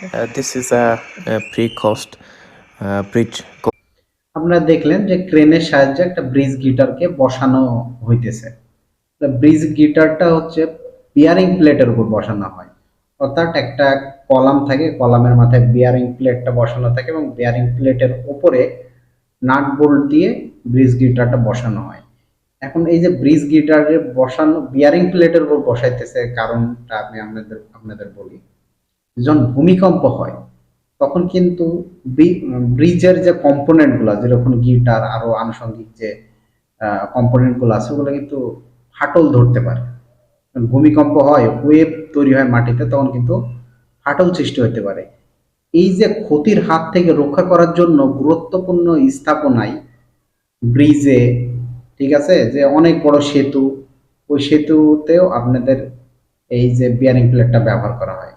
Uh, pre-cost uh, co- আপনারা দেখলেন যে ক্রেনের সাহায্যে একটা ব্রিজ গিটারকে বসানো হইতেছে। ব্রিজ গিটারটা হচ্ছে বিয়ারিং প্লেটের উপর বসানো হয়। অর্থাৎ একটা কলাম থাকে কলামের মাথায় বিয়ারিং প্লেটটা বসানো থাকে এবং বিয়ারিং প্লেটের উপরে নাট বোল্ট দিয়ে ব্রিজ গিটারটা বসানো হয়। এখন এই যে ব্রিজ গিটারে বসানো বিয়ারিং প্লেটের উপর বসাইতেছে কারণটা আমি আপনাদের আপনাদের বলি। যখন ভূমিকম্প হয়, তখন কিন্তু ব্রিজের যে কম্পোনেন্টগুলো, যেরকম গিটার, আরও আনুষঙ্গিক যে কম্পোনেন্টগুলো আছে, ওগুলো কিন্তু ফাটল ধরতে পারে। ভূমিকম্প হয় ওয়েব তৈরি হয় মাটিতে, তখন কিন্তু ফাটল সৃষ্টি হতে পারে। এই যে ক্ষতির হাত থেকে রক্ষা করার জন্য গুরুত্বপূর্ণ স্থাপনায় ব্রিজে, ঠিক আছে, যে অনেক বড় সেতু, ওই সেতুতেও আপনাদের এই যে বিয়ারিং প্লেটটা ব্যবহার করা হয়।